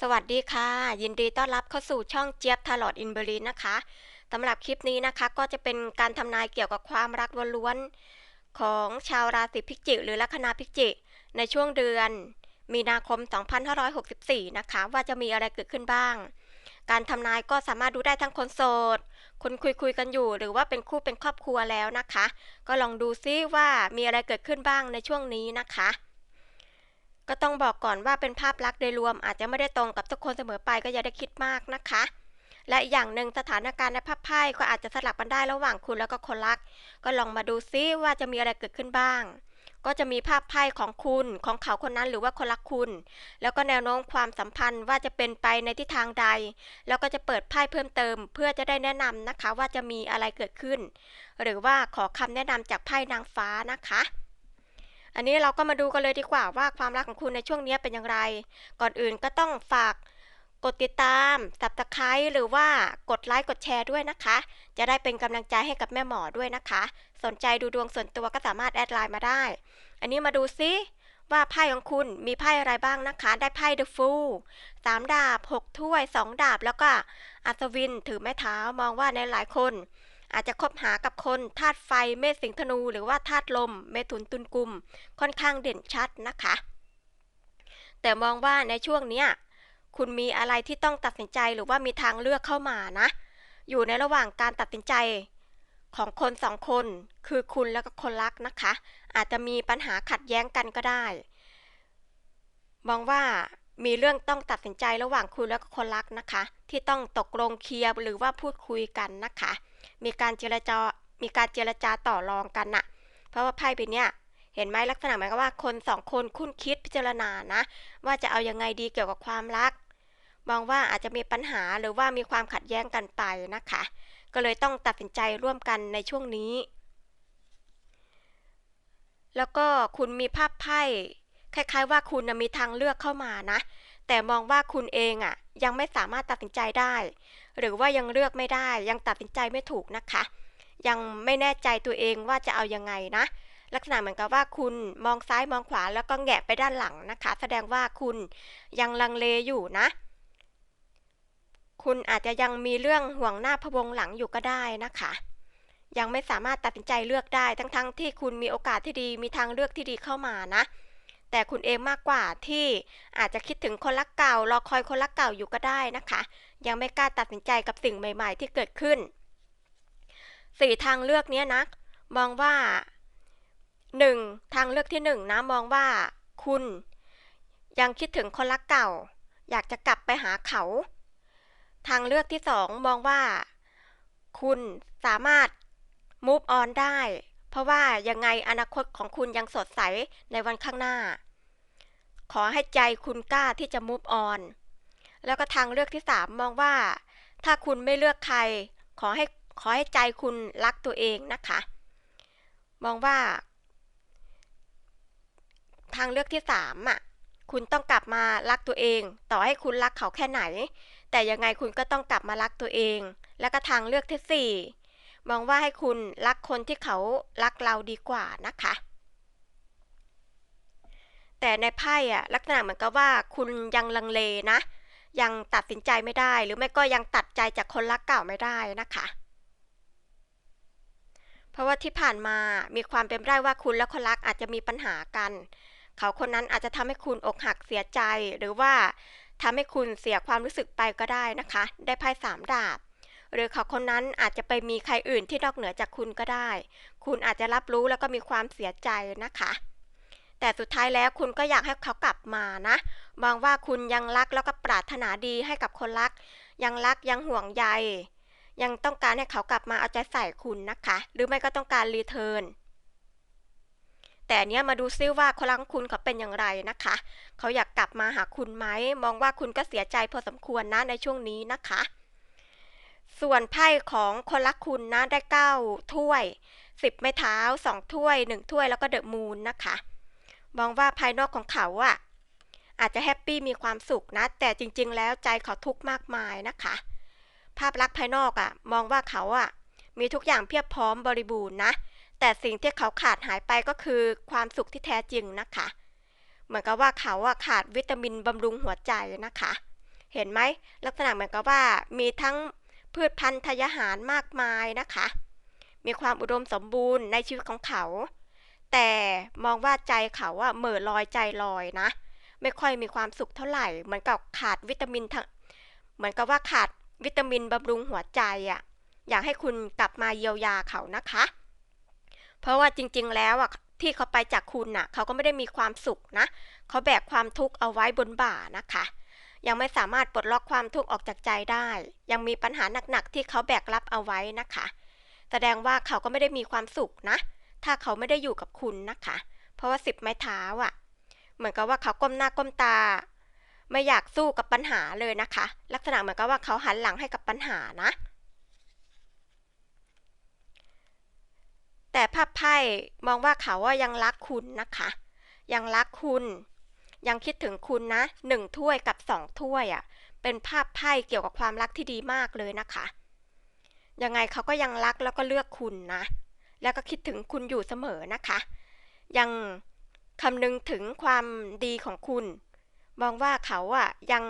สวัสดีค่ะ ยินดีต้อนรับเข้าสู่ช่องเจี๊ยบทาลอดอินเบอรีนะคะสำหรับคลิปนี้นะคะก็จะเป็นการทำนายเกี่ยวกับความรักล้วนๆของชาวราศีพิจิกหรือลัคนาพิจิกในช่วงเดือน มีนาคม 2564 นะคะ ว่าจะมีอะไรเกิดขึ้นบ้าง การทำนายก็สามารถดูได้ทั้งคนโสด คนคุยคุยกันอยู่ หรือว่าเป็นคู่เป็นครอบครัวแล้วนะคะ ก็ลองดูซิว่ามีอะไรเกิดขึ้นบ้างในช่วงนี้นะคะ ก็ต้องบอกก่อนว่าเป็นภาพลักษณ์โดยรวมอาจจะไม่ได้ตรงกับทุกคนเสมอไปก็อย่าได้คิดมากนะคะ และอีกอย่างหนึ่งสถานการณ์ในภาพไพ่ก็อาจจะสลับกันได้ระหว่างคุณแล้วก็คนรัก ก็ลองมาดูซิว่าจะมีอะไรเกิดขึ้นบ้าง ก็จะมีภาพไพ่ของคุณของเขาคนนั้นหรือว่าคนรักคุณ แล้วก็แนวโน้มความสัมพันธ์ว่าจะเป็นไปในทิศทางใด แล้วก็จะเปิดไพ่เพิ่มเติม เพื่อจะได้แนะนำนะคะว่าจะมีอะไรเกิดขึ้น หรือว่าขอคำแนะนำจากไพ่นางฟ้านะคะ อันนี้เราก็มาดูกันเลยดีกว่าว่าความรักของคุณในช่วงนี้เป็นอย่างไร ก่อนอื่นก็ต้องฝากกดติดตามสับตะไคร้หรือว่ากดไลค์กดแชร์ด้วยนะคะ จะได้เป็นกำลังใจให้กับแม่หมอด้วยนะคะ สนใจดูดวงส่วนตัวก็สามารถแอดไลน์มาได้ อันนี้มาดูซิว่าไพ่ของคุณมีไพ่อะไรบ้างนะคะ ได้ไพ่ The Fool สามดาบหกถ้วยสองดาบแล้วก็อัศวินถือไม้เท้ามองว่าในหลายคน อาจจะคบหากับคนธาตุไฟเมษสิงธนู หรือว่าธาตุลม เมถุนตุลกุม ค่อนข้างเด่นชัดนะคะ แต่มองว่าในช่วงเนี้ยคุณมีอะไรที่ต้องตัดสินใจหรือว่ามีทางเลือกเข้ามานะ อยู่ในระหว่างการตัดสินใจของคนสองคนคือคุณแล้วก็คนรักนะคะ อาจจะมีปัญหาขัดแย้งกันก็ได้ มองว่ามีเรื่องต้องตัดสินใจระหว่างคุณแล้วก็คนรักนะคะ ที่ต้องตกลงเคลียร์หรือว่าพูดคุยกันนะคะ มีการเจรจา มีการเจรจาต่อรองกันน่ะ เพราะว่าไพ่ใบเนี้ยเห็นไหมลักษณะหมือนกับว่าคนสองคนคุ้นคิดพิจารณานะ ว่าจะเอายังไงดีเกี่ยวกับความรักมองว่าอาจจะมีปัญหาหรือว่ามีความขัดแย้งกันไปนะคะ ก็เลยต้องตัดสินใจร่วมกันในช่วงนี้ แล้วก็คุณมีภาพไพ่คล้ายๆ ว่าคุณมีทางเลือกเข้ามานะ แต่มองว่าคุณเองอะยังไม่สามารถตัดสินใจได้ หรือว่ายังเลือกไม่ได้ยังตัดสินใจไม่ถูกนะคะ ยังไม่แน่ใจตัวเองว่าจะเอายังไงนะ ลักษณะเหมือนกับว่าคุณมองซ้ายมองขวาแล้วก็แงะไปด้านหลังนะคะ แสดงว่าคุณยังลังเลอยู่นะ คุณอาจจะยังมีเรื่องห่วงหน้าพะวงหลังอยู่ก็ได้นะคะยังไม่สามารถตัดสินใจเลือกได้ ทั้งๆทที่คุณมีโอกาสที่ดีมีทางเลือกที่ดีเข้ามานะ แต่คุณเองมากกว่าที่อาจจะคิดถึงคนรักเก่ารอคอยคนรักเก่าอยู่ก็ได้นะคะ ยังไม่กล้าตัดสินใจกับสิ่งใหม่ ๆ ที่เกิดขึ้นสี่ทางเลือกนี้นะมองว่าหนึ่งทางเลือกที่หนึ่งนะมองว่าคุณยังคิดถึงคนรักเก่า อยากจะกลับไปหาเขา ทางเลือกที่สองมองว่า คุณสามารถ move on ได้ เพราะว่ายังไงอนาคตของคุณยังสดใสในวันข้างหน้า ขอให้ใจคุณกล้าที่จะ move on แล้วก็ทางเลือกที่สามมองว่า ถ้าคุณไม่เลือกใคร ขอให้ขอให้ใจคุณรักตัวเองนะคะ มองว่า ทางเลือกที่สามอะ คุณต้องกลับมารักตัวเอง ต่อให้คุณรักเขาแค่ไหน แต่ยังไงคุณก็ต้องกลับมารักตัวเอง แล้วก็ทางเลือกที่สี่มองว่าให้คุณรักคนที่เขารักเราดีกว่านะคะ แต่ในไพ่อะลักษณะเหมือนกับว่าคุณยังลังเลนะ ยังตัดสินใจไม่ได้ หรือไม่ก็ยังตัดใจจากคนรักเก่าไม่ได้นะคะ เพราะว่าที่ผ่านมามีความเป็นไปได้ว่าคุณและคนรักอาจจะมีปัญหากัน เขาคนนั้นอาจจะทำให้คุณอกหักเสียใจ หรือว่าทำให้คุณเสียความรู้สึกไปก็ได้นะคะ ได้ไพ่สามดาบหรือเขาคนนั้นอาจจะไปมีใครอื่นที่นอกเหนือจากคุณก็ได้ คุณอาจจะรับรู้แล้วก็มีความเสียใจนะคะ แต่สุดท้ายแล้วคุณก็อยากให้เขากลับมานะมองว่าคุณยังรักแล้วก็ปรารถนาดีให้กับคนรัก ยังรักยังห่วงใย ยังต้องการให้เขากลับมาเอาใจใส่คุณนะคะ หรือไม่ก็ต้องการรีเทิร์นแต่เนี้ยมาดูซิว่าคนรักคุณเขาเป็นอย่างไรนะคะ เขาอยากกลับมาหาคุณไหม มองว่าคุณก็เสียใจพอสมควรนะในช่วงนี้นะคะ ส่วนไพ่ของคนรักคุณนะได้เก้าถ้วยสิบไม้เท้าสองถ้วยหนึ่งถ้วยแล้วก็เดอะมูนนะคะ มองว่าภายนอกของเขาอะอาจจะแฮปปี้มีความสุขนะ แต่จริง ๆ แล้วใจเขาทุกข์มากมายนะคะ ภาพลักษณ์ภายนอกอะมองว่าเขาอะมีทุกอย่างเพียบพร้อมบริบูรณ์นะ แต่สิ่งที่เขาขาดหายไปก็คือความสุขที่แท้จริงนะคะ เหมือนกับว่าเขาอะขาดวิตามินบำรุงหัวใจนะคะ เห็นไหมลักษณะเหมือนกับว่ามีทั้งพืชพันธุ์ทายาหารมากมายนะคะ มีความอุดมสมบูรณ์ในชีวิตของเขา แต่มองว่าใจเขาอะเหม่อลอยใจลอยนะ ไม่ค่อยมีความสุขเท่าไหร่ เหมือนกับขาดวิตามินทั้งเหมือนกับว่าขาดวิตามินบำรุงหัวใจอะอยากให้คุณกลับมาเยียวยาเขานะคะ เพราะว่าจริงๆแล้วอะที่เขาไปจากคุณน่ะ เขาก็ไม่ได้มีความสุขนะ เขาแบกความทุกข์เอาไว้บนบ่านะคะ ยังไม่สามารถปลดล็อกความทุกข์ออกจากใจได้ ยังมีปัญหาหนักๆที่เขาแบกรับเอาไว้นะคะ แสดงว่าเขาก็ไม่ได้มีความสุขนะ ถ้าเขาไม่ได้อยู่กับคุณนะคะ เพราะว่าสิบไม้เท้าอะ่ะ เหมือนกับว่าเขาก้มหน้าก้มตา ไม่อยากสู้กับปัญหาเลยนะคะ ลักษณะเหมือนกับว่าเขาหันหลังให้กับปัญหานะ แต่ภาพไพ่มองว่าเขาว่ายังรักคุณนะคะ ยังรักคุณ ยังคิดถึงคุณนะหนึ่งถ้วยกับสองถ้วยอะ่ะ เป็นภาพไพ่เกี่ยวกับความรักที่ดีมากเลยนะคะ ยังไงเขาก็ยังรักแล้วก็เลือกคุณนะ แล้วก็คิดถึงคุณอยู่เสมอนะคะ ยังคำนึงถึงความดีของคุณ มองว่าเขาอะยัง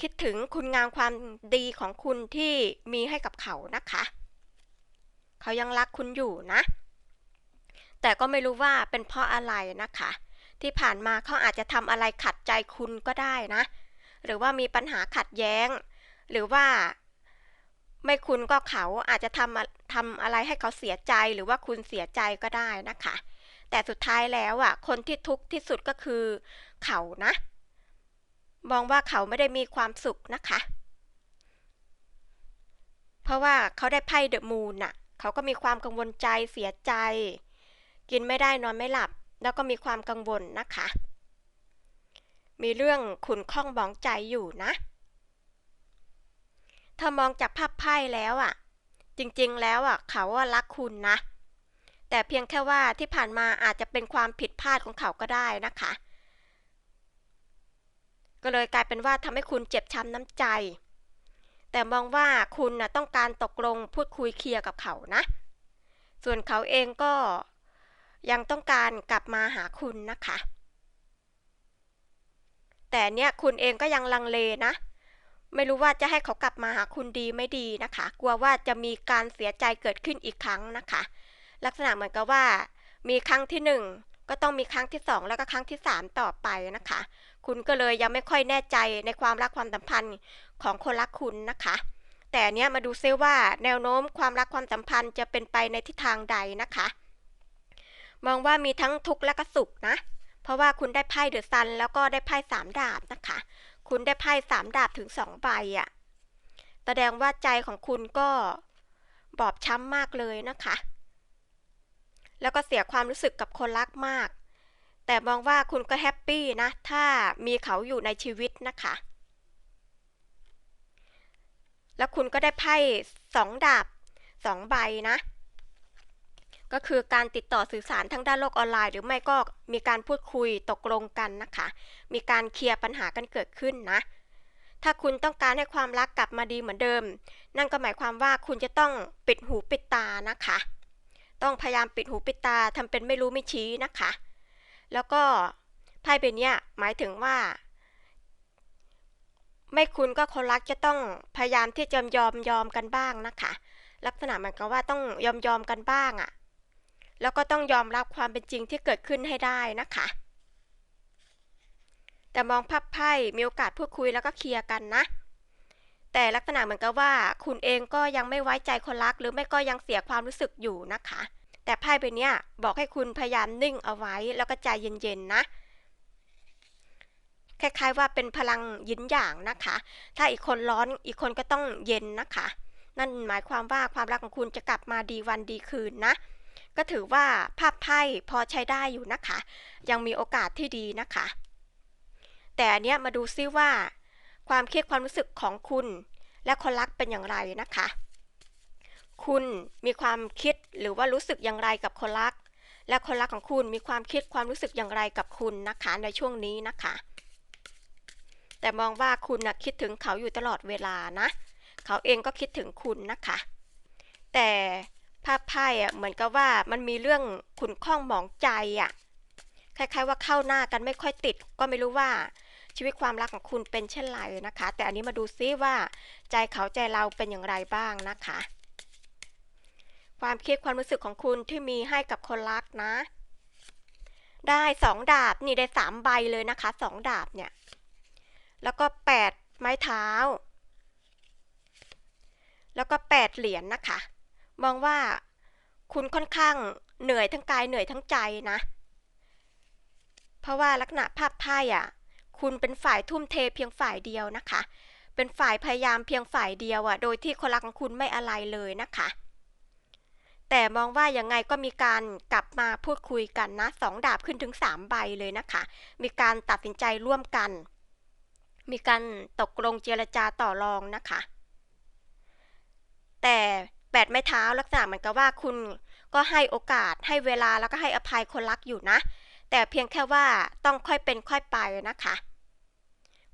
คิดถึงคุณงามความดีของคุณที่มีให้กับเขานะคะ เขายังรักคุณอยู่นะ แต่ก็ไม่รู้ว่าเป็นเพราะอะไรนะคะ ที่ผ่านมาเขาอาจจะทำอะไรขัดใจคุณก็ได้นะ หรือว่ามีปัญหาขัดแย้ง หรือว่า ไม่คุณก็เขาอาจจะทำทำอะไรให้เขาเสียใจหรือว่าคุณเสียใจก็ได้นะคะ แต่สุดท้ายแล้วอะ คนที่ทุกข์ที่สุดก็คือเขานะ มองว่าเขาไม่ได้มีความสุขนะคะ เพราะว่าเขาได้ไพ่เดอะมูนน่ะ เขาก็มีความกังวลใจเสียใจ กินไม่ได้นอนไม่หลับ แล้วก็มีความกังวลนะคะ มีเรื่องขุนข้องบองใจอยู่นะ ถ้ามองจากภาพไพ่แล้วอะ จริงๆ แล้วอะ เขาว่ารักคุณนะ แต่เพียงแค่ว่าที่ผ่านมาอาจจะเป็นความผิดพลาดของเขาก็ได้นะคะ ก็เลยกลายเป็นว่าทำให้คุณเจ็บช้ำน้ำใจ แต่มองว่าคุณนะต้องการตกลงพูดคุยเคลียร์กับเขานะ ส่วนเขาเองก็ยังต้องการกลับมาหาคุณนะคะ แต่เนี้ยคุณเองก็ยังลังเลนะ ไม่รู้ว่าจะให้เขากลับมาหาคุณดีไม่ดีนะคะ กลัวว่าจะมีการเสียใจเกิดขึ้นอีกครั้งนะคะ ลักษณะเหมือนกับว่า มีครั้งที่หนึ่งก็ต้องมีครั้งที่สองแล้วก็ครั้งที่สามต่อไปนะคะ คุณก็เลยยังไม่ค่อยแน่ใจในความรักความสัมพันธ์ของคนรักคุณนะคะ แต่เนี้ยมาดูซิว่าแนวโน้มความรักความสัมพันธ์จะเป็นไปในทิศทางใดนะคะ มองว่ามีทั้งทุกข์และก็สุขนะ เพราะว่าคุณได้ไพ่เดอะซันแล้วก็ได้ไพ่สามดาบนะคะ คุณได้ไพ่สามดาบถึงสองใบอะ่ะแสดงว่าใจของคุณก็บอบช้ำมากเลยนะคะ แล้วก็เสียความรู้สึกกับคนรักมาก แต่มองว่าคุณก็แฮปปี้นะ ถ้ามีเขาอยู่ในชีวิตนะคะ แล้วคุณก็ได้ไพ่สองดาบสองใบนะ ก็คือการติดต่อสื่อสารทั้งด้านโลกออนไลน์ หรือไม่ก็มีการพูดคุยตกลงกันนะคะ มีการเคลียร์ปัญหากันเกิดขึ้นนะ ถ้าคุณต้องการให้ความรักกลับมาดีเหมือนเดิม นั่นก็หมายความว่าคุณจะต้องปิดหูปิดตานะคะ ต้องพยายามปิดหูปิดตาทำเป็นไม่รู้ไม่ชี้นะคะ แล้วก็ไพ่ใบนี้หมายถึงว่า ไม่คุณก็คนรักจะต้องพยายามที่จะยอมยอมกันบ้างนะคะ ลักษณะเหมือนกับว่าต้องยอมยอมกันบ้างอะ่ะ แล้วก็ต้องยอมรับความเป็นจริงที่เกิดขึ้นให้ได้นะคะ แต่มองภาพไพ่มีโอกาสพูดคุยแล้วก็เคลียร์กันนะ แต่ลักษณะเหมือนกับว่า คุณเองก็ยังไม่ไว้ใจคนรัก หรือไม่ก็ยังเสียความรู้สึกอยู่นะคะ แต่ไพ่ใบนี้บอกให้คุณพยายามนิ่งเอาไว้แล้วก็ใจเย็นๆนะคล้ายๆว่าเป็นพลังยินหยางนะคะ ถ้าอีกคนร้อนอีกคนก็ต้องเย็นนะคะ นั่นหมายความว่าความรักของคุณจะกลับมาดีวันดีคืนนะ ก็ถือว่าภาพไพ่พอใช้ได้อยู่นะคะ ยังมีโอกาสที่ดีนะคะ แต่อันเนี้ยมาดูซิว่า ความคิดความรู้สึกของคุณ และคนรักเป็นอย่างไรนะคะ คุณมีความคิดหรือว่ารู้สึกอย่างไรกับคนรัก และคนรักของคุณมีความคิดความรู้สึกอย่างไรกับคุณนะคะในช่วงนี้นะคะ แต่มองว่าคุณนะคิดถึงเขาอยู่ตลอดเวลานะ เขาเองก็คิดถึงคุณนะคะ แต่ ภาพไพ่อะเหมือนกับว่ามันมีเรื่องขุนข้องหมองใจอะคล้ายๆว่าเข้าหน้ากันไม่ค่อยติด ก็ไม่รู้ว่าชีวิตความรักของคุณเป็นเช่นไรนะคะ แต่อันนี้มาดูซิว่า ใจเขาใจเราเป็นอย่างไรบ้างนะคะ ความคิดความรู้สึกของคุณที่มีให้กับคนรักนะ ได้สองดาบนี่ได้สามใบเลยนะคะสองดาบเนี่ย แล้วก็แปดไม้เท้า แล้วก็แปดเหรียญนนะคะ มองว่าคุณค่อนข้างเหนื่อยทั้งกายเหนื่อยทั้งใจนะ เพราะว่าลักษณะภาพไพ่อะ คุณเป็นฝ่ายทุ่มเทเพียงฝ่ายเดียวนะคะ เป็นฝ่ายพยายามเพียงฝ่ายเดียวอะ โดยที่คนรักของคุณไม่อะไรเลยนะคะ แต่มองว่ายังไงก็มีการกลับมาพูดคุยกันนะสองดาบขึ้นถึงสามใบเลยนะคะ มีการตัดสินใจร่วมกัน มีการตกลงเจรจาต่อรองนะคะ แต่ แปดไม้เท้าลักษณะเหมือนกับว่าคุณก็ให้โอกาสให้เวลาแล้วก็ให้อภัยคนรักอยู่นะ แต่เพียงแค่ว่าต้องค่อยเป็นค่อยไปนะคะ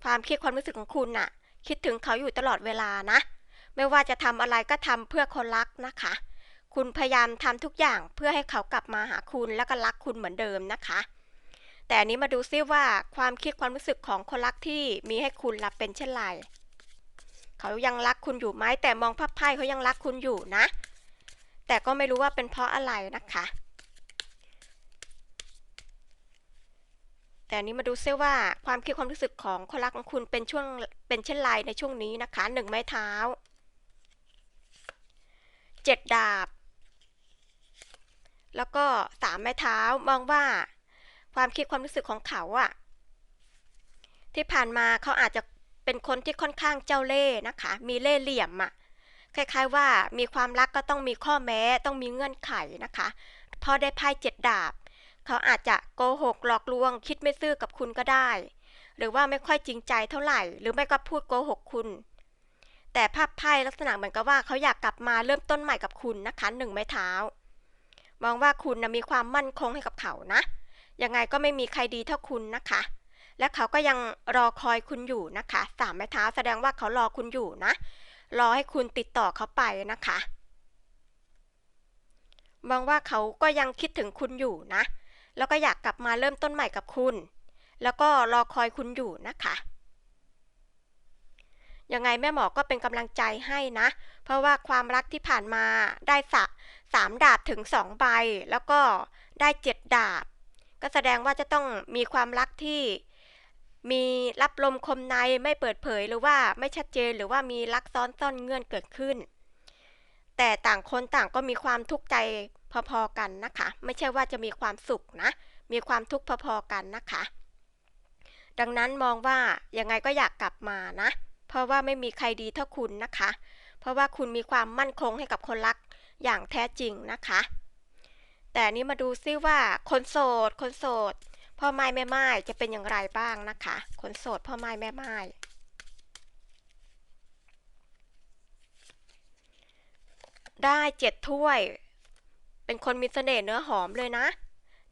ความคิดความรู้สึกของคุณน่ะ คิดถึงเขาอยู่ตลอดเวลานะ ไม่ว่าจะทำอะไรก็ทำเพื่อคนรักนะคะ คุณพยายามทำทุกอย่างเพื่อให้เขากลับมาหาคุณแล้วก็รักคุณเหมือนเดิมนะคะ แต่อันนี้มาดูซิว่าความคิดความรู้สึกของคนรักที่มีให้คุณรับเป็นเช่นไร เขายังรักคุณอยู่ไหมแต่มองภาพไพ่เขายังรักคุณอยู่นะ แต่ก็ไม่รู้ว่าเป็นเพราะอะไรนะคะ แต่นนี้มาดูซิว่าความคิดความรู้สึกของคนรักของคุณเป็นช่วงเป็นเช่นไรในช่วงนี้นะคะหนึ่งไม้เท้าเจ็ดดาบ แล้วก็สามไม้เท้ามองว่าความคิดความรู้สึกของเขาอะที่ผ่านมาเขาอาจจะ เป็นคนที่ค่อนข้างเจ้าเล่ห์นะคะ มีเล่ห์เหลี่ยมอะคล้ายๆว่ามีความรักก็ต้องมีข้อแม้ต้องมีเงื่อนไขนะคะพอได้ไพ่เจ็ดดาบ เขาอาจจะโกหกหลอกลวง คิดไม่ซื่อกับคุณก็ได้ หรือว่าไม่ค่อยจริงใจเท่าไหร่ หรือไม่ก็พูดโกหกคุณ แต่ภาพไพ่ลักษณะเหมือนกับว่าเขาอยากกลับมาเริ่มต้นใหม่กับคุณนะคะหนึ่งไม้เท้ามองว่าคุณนะมีความมั่นคงให้กับเขานะยังไงก็ไม่มีใครดีเท่าคุณนะคะ และเขาก็ยังรอคอยคุณอยู่นะคะสามไม้เท้าแสดงว่าเขารอคุณอยู่นะ รอให้คุณติดต่อเขาไปนะคะมองว่าเขาก็ยังคิดถึงคุณอยู่นะ แล้วก็อยากกลับมาเริ่มต้นใหม่กับคุณ แล้วก็รอคอยคุณอยู่นะคะยังไงแม่หมอก็เป็นกำลังใจให้นะ เพราะว่าความรักที่ผ่านมาได้สะสามดาบถึงสองใบ แล้วก็ได้เจ็ดดาบ ก็แสดงว่าจะต้องมีความรักที่ มีรับลมคมในไม่เปิดเผยหรือว่าไม่ชัดเจนหรือว่ามีรักซ้อนซ่อนเงื่อนเกิดขึ้น แต่ต่างคนต่างก็มีความทุกข์ใจพอๆกันนะคะ ไม่ใช่ว่าจะมีความสุขนะ มีความทุกข์พอๆกันนะคะ ดังนั้นมองว่ายังไงก็อยากกลับมานะ เพราะว่าไม่มีใครดีเท่าคุณนะคะ เพราะว่าคุณมีความมั่นคงให้กับคนรักอย่างแท้จริงนะคะ แต่นี้มาดูซิว่าคนโสด คนโสด พ่อไม้แม่ไม้จะเป็นอย่างไรบ้างนะคะ คนโสดพ่อไม้แม่ไม้ได้เจ็ดถ้วย เป็นคนมีเสน่ห์เนื้อหอมเลยนะ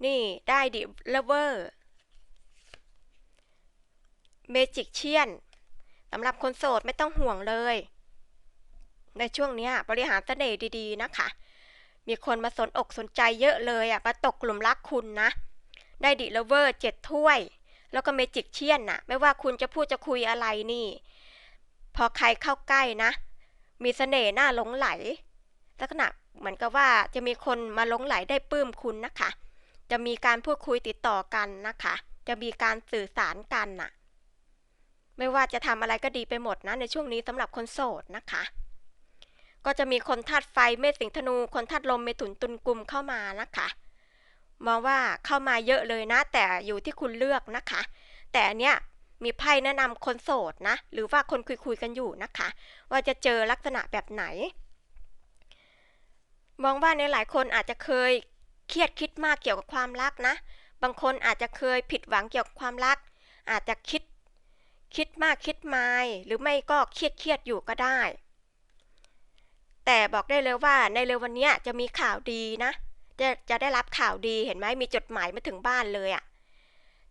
นี่ได้ดิเลเวอร์เมจิกเชียนสำหรับคนโสดไม่ต้องห่วงเลย ในช่วงนี้บริหารเสน่ห์ดีๆนะคะ มีคนมาสนอกสนใจเยอะเลยอะมาตกกลุ่มรักคุณนะ ได้ดิเลเวอร์เจ็ดถ้วย แล้วก็เมจิกเชียนน่ะ ไม่ว่าคุณจะพูดจะคุยอะไรนี่ พอใครเข้าใกล้นะ มีเสน่ห์น่าหลงไหล ลักษณะเหมือนกับว่าจะมีคนมาหลงไหลได้ปลื้มคุณนะคะ จะมีการพูดคุยติดต่อกันนะคะ จะมีการสื่อสารกันน่ะ ไม่ว่าจะทำอะไรก็ดีไปหมดนะ ในช่วงนี้สำหรับคนโสดนะคะก็จะมีคนธาตุไฟเมษสิงธนู คนธาตุลมเมถุนตุลกลุ่มเข้ามานะคะ มองว่าเข้ามาเยอะเลยนะ แต่อยู่ที่คุณเลือกนะคะ แต่อันเนี้ยมีไพ่แนะนำคนโสดนะ หรือว่าคนคุยคุยกันอยู่นะคะ ว่าจะเจอลักษณะแบบไหน มองว่าในหลายคนอาจจะเคยเครียดคิดมากเกี่ยวกับความรักนะ บางคนอาจจะเคยผิดหวังเกี่ยวกับความรัก อาจจะคิดคิดมากคิดไม่หรือไม่ก็เครียดเครียดอยู่ก็ได้ แต่บอกได้เลยว่าในเร็ววันนี้จะมีข่าวดีนะ จะจะได้รับข่าวดีเห็นไหมมีจดหมายมาถึงบ้านเลยอะ่ะ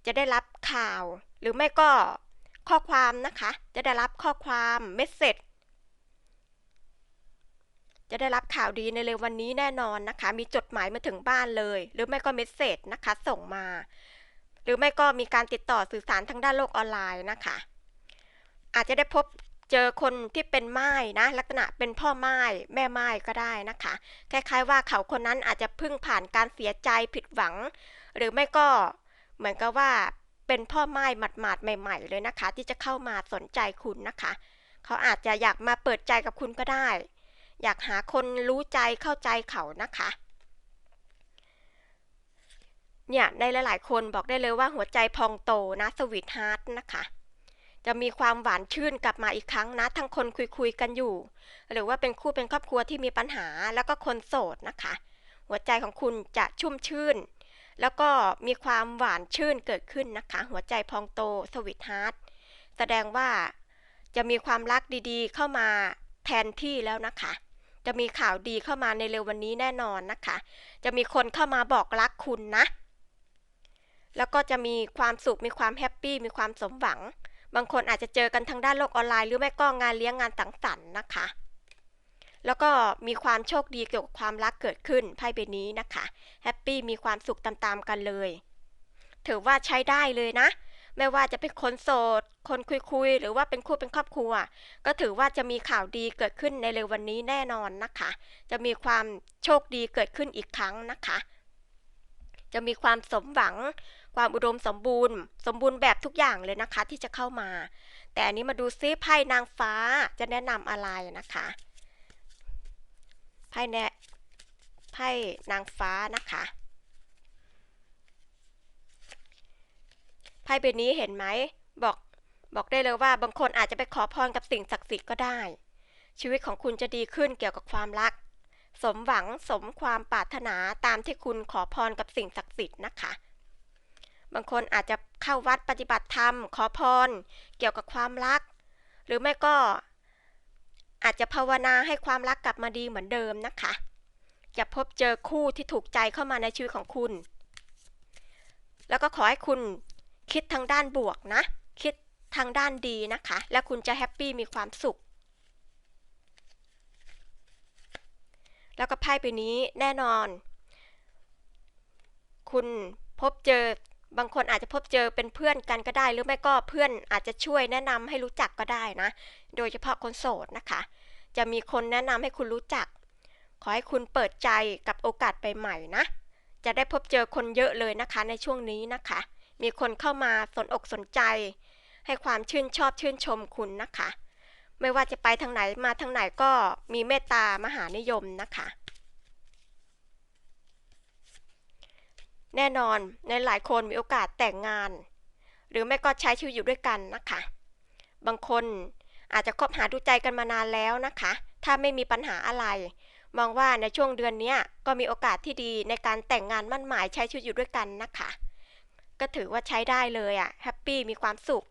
จะได้รับข่าว หรือไม่ก็ข้อความนะคะ จะได้รับข้อความเมสเซจจะได้รับข่าวดีในเร็ววันนี้แน่นอนนะคะ มีจดหมายมาถึงบ้านเลย หรือไม่ก็เมสเซจนะคะ ส่งมา หรือไม่ก็มีการติดต่อสื่อสารทางด้านโลกออนไลน์นะคะ อาจจะได้พบ เจอคนที่เป็นไม้นะ ลักษณะเป็นพ่อไม้แม่ไม้ก็ได้นะคะ คล้าย ๆ ว่าเขาคนนั้นอาจจะเพิ่งผ่านการเสียใจผิดหวัง หรือไม่ก็เหมือนกับว่าเป็นพ่อไม้หมาดๆใหม่ ๆ เลยนะคะ ที่จะเข้ามาสนใจคุณนะคะ เขาอาจจะอยากมาเปิดใจกับคุณก็ได้ อยากหาคนรู้ใจเข้าใจเขานะคะเนี่ยในหลาย ๆ คนบอกได้เลยว่าหัวใจพองโตนะสวีทฮาร์ทนะคะ จะมีความหวานชื่นกลับมาอีกครั้งนะ ทั้งคนคุยๆกันอยู่ หรือว่าเป็นคู่เป็นครอบครัวที่มีปัญหาแล้วก็คนโสดนะคะ หัวใจของคุณจะชุ่มชื่น แล้วก็มีความหวานชื่นเกิดขึ้นนะคะ หัวใจพองโตสวีทฮาร์ทแสดงว่าจะมีความรักดีๆ เข้ามาแทนที่แล้วนะคะ จะมีข่าวดีเข้ามาในเร็ววันนี้แน่นอนนะคะ จะมีคนเข้ามาบอกรักคุณนะ แล้วก็จะมีความสุขมีความแฮปปี้มีความสมหวัง บางคนอาจจะเจอกันทางด้านโลกออนไลน์ หรือไม่ก็งานเลี้ยงงานสังสรรค์นะคะ แล้วก็มีความโชคดีเกี่ยวกับความรักเกิดขึ้นไพ่ใบนี้นะคะแฮปปี้มีความสุขตามๆกันเลย ถือว่าใช้ได้เลยนะ ไม่ว่าจะเป็นคนโสด คนคุยๆ หรือว่าเป็นคู่เป็นครอบครัว ก็ถือว่าจะมีข่าวดีเกิดขึ้นในเร็ววันนี้แน่นอนนะคะ จะมีความโชคดีเกิดขึ้นอีกครั้งนะคะ จะมีความสมหวัง ความอุดมสมบูรณ์ สมบูรณ์แบบทุกอย่างเลยนะคะที่จะเข้ามา แต่อันนี้มาดูซิไพ่นางฟ้าจะแนะนำอะไรนะคะไพ่แนะไพ่นางฟ้านะคะไพ่ใบนี้เห็นไหมบอกบอกได้เลยว่าบางคนอาจจะไปขอพรกับสิ่งศักดิ์สิทธิ์ก็ได้ ชีวิตของคุณจะดีขึ้นเกี่ยวกับความรัก สมหวังสมความปรารถนาตามที่คุณขอพรกับสิ่งศักดิ์สิทธิ์นะคะ บางคนอาจจะเข้าวัดปฏิบัติธรรม ขอพร เกี่ยวกับความรัก หรือไม่ก็อาจจะภาวนาให้ความรักกลับมาดีเหมือนเดิมนะคะ จะพบเจอคู่ที่ถูกใจเข้ามาในชีวิตของคุณ แล้วก็ขอให้คุณคิดทางด้านบวกนะ คิดทางด้านดีนะคะ และคุณจะแฮปปี้มีความสุข แล้วก็ไพ่ใบนี้แน่นอน คุณพบเจอ บางคนอาจจะพบเจอเป็นเพื่อนกันก็ได้ หรือไม่ก็เพื่อนอาจจะช่วยแนะนำให้รู้จักก็ได้นะ โดยเฉพาะคนโสดนะคะ จะมีคนแนะนำให้คุณรู้จัก ขอให้คุณเปิดใจกับโอกาสใหม่ๆนะ จะได้พบเจอคนเยอะเลยนะคะในช่วงนี้นะคะ มีคนเข้ามาสนอกสนใจ ให้ความชื่นชอบชื่นชมคุณนะคะ ไม่ว่าจะไปทางไหนมาทางไหนก็มีเมตตามหานิยมนะคะ แน่นอนในหลายคนมีโอกาสแต่งงาน หรือไม่ก็ใช้ชีวิตอยู่ด้วยกันนะคะ บางคนอาจจะคบหาดูใจกันมานานแล้วนะคะ ถ้าไม่มีปัญหาอะไร มองว่าในช่วงเดือนนี้ก็มีโอกาสที่ดีในการแต่งงานมั่นหมายใช้ชีวิตอยู่ด้วยกันนะคะ ก็ถือว่าใช้ได้เลยอะ่ะแฮปปี้มีความสุข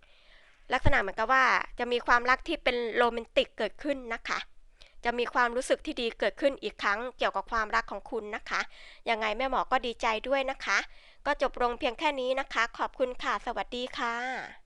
ลักษณะเหมือนกับว่าจะมีความรักที่เป็นโรแมนติกเกิดขึ้นนะคะ จะมีความรู้สึกที่ดีเกิดขึ้นอีกครั้งเกี่ยวกับความรักของคุณนะคะ ยังไงแม่หมอก็ดีใจด้วยนะคะ ก็จบลงเพียงแค่นี้นะคะ ขอบคุณค่ะ สวัสดีค่ะ